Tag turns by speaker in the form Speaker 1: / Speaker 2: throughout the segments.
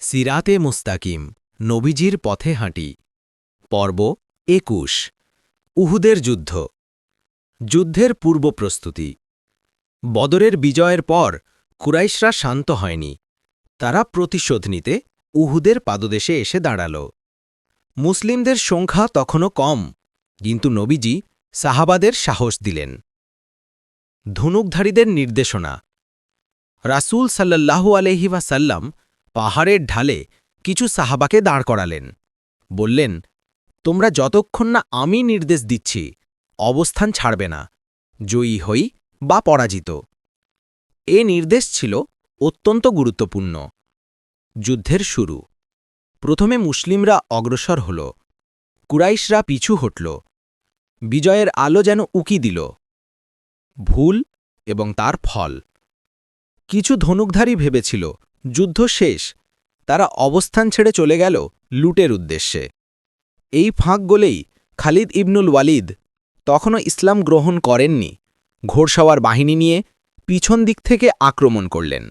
Speaker 1: সিরাতে মুস্তাকিম, নবীজির পথে হাঁটি। পর্ব একুশ। উহুদের যুদ্ধ। যুদ্ধের পূর্ব প্রস্তুতি। বদরের বিজয়ের পর কুরাইশরা শান্ত হয়নি। তারা প্রতিশোধ নিতে উহুদের পাদদেশে এসে দাঁড়াল। মুসলিমদের সংখ্যা তখনও কম, কিন্তু নবীজি সাহাবাদের সাহস দিলেন। ধনুকধারীদের নির্দেশনা। রাসূল সাল্লাল্লাহু আলহি ওয়াসাল্লাম পাহাড়ের ঢালে কিছু সাহাবাকে দাঁড় করালেন। বললেন, তোমরা যতক্ষণ না আমি নির্দেশ দিচ্ছি, অবস্থান ছাড়বে না, জয়ী হই বা পরাজিত। এ নির্দেশ ছিল অত্যন্ত গুরুত্বপূর্ণ। যুদ্ধের শুরু। প্রথমে মুসলিমরা অগ্রসর হল। কুরাইশরা পিছু হটল। বিজয়ের আলো যেন উকি দিল। ভুল এবং তার ফল। কিছু ধনুকধারী ভেবেছিল, যুদ্ধ শেষ, তারা অবস্থান ছেড়ে চলে গেল লুটের উদ্দেশ্যে। এই ফাঁক গোলেই খালিদ ইবনুল ওয়ালিদ তখনও ইসলাম গ্রহণ করেননি ঘোরসাওয়ার বাহিনী নিয়ে পিছন দিক থেকে আক্রমণ করলেন।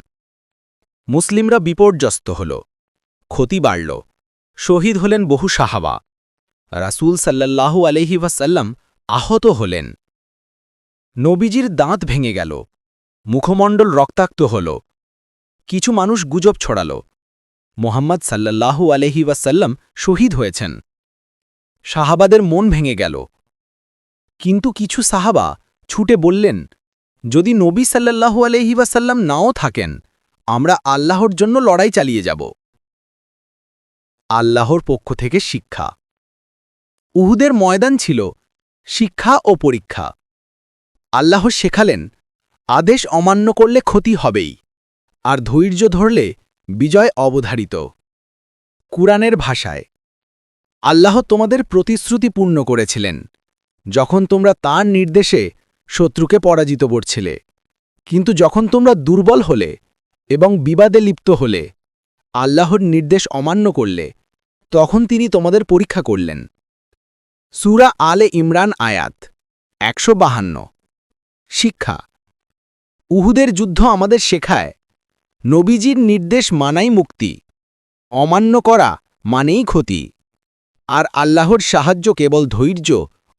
Speaker 1: মুসলিমরা বিপর্যস্ত হল, ক্ষতি বাড়ল, শহীদ হলেন বহু সাহাবা, রাসূল সাল্লাল্লাহু আলহি ওয়াসাল্লাম আহত হলেন। নবীজির দাঁত ভেঙে গেল মুখমণ্ডল রক্তাক্ত হল। কিছু মানুষ গুজব ছড়াল। মোহাম্মদ সাল্লাল্লাহু আলহি ওয়াসাল্লাম শহীদ হয়েছেন। সাহাবাদের মন ভেঙে গেল। কিন্তু কিছু সাহাবা ছুটে বললেন, যদি নবী সাল্লাল্লাহু আলহি ওয়াসাল্লাম নাও থাকেন, আমরা আল্লাহর জন্য লড়াই চালিয়ে যাব। আল্লাহর পক্ষ থেকে শিক্ষা। উহুদের ময়দান ছিল শিক্ষা ও পরীক্ষা। আল্লাহ শেখালেন আদেশ অমান্য করলে ক্ষতি হবেই, আর ধৈর্য ধরলে বিজয় অবধারিত। কুরআনের ভাষায়, আল্লাহ তোমাদের প্রতিশ্রুতি পূর্ণ করেছিলেন, যখন তোমরা তার নির্দেশে শত্রুকে পরাজিত করছিলে। কিন্তু যখন তোমরা দুর্বল হলে এবং বিবাদে লিপ্ত হলে, আল্লাহর নির্দেশ অমান্য করলে, তখন তিনি তোমাদের পরীক্ষা করলেন। সুরা আলে ইমরান আয়াত একশো শিক্ষা উহুদের যুদ্ধ আমাদের শেখায়। নবীজির নির্দেশ মানাই মুক্তি, অমান্য করা মানেই ক্ষতি, আর আল্লাহর সাহায্য কেবল ধৈর্য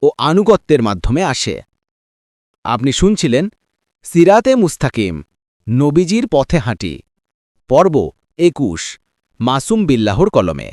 Speaker 1: ও আনুগত্যের মাধ্যমে আসে। আপনি শুনছিলেন সিরাতে মুস্তাকিম, নবীজির পথে হাঁটি, পর্ব একুশ, মাসুম বিল্লাহর কলমে।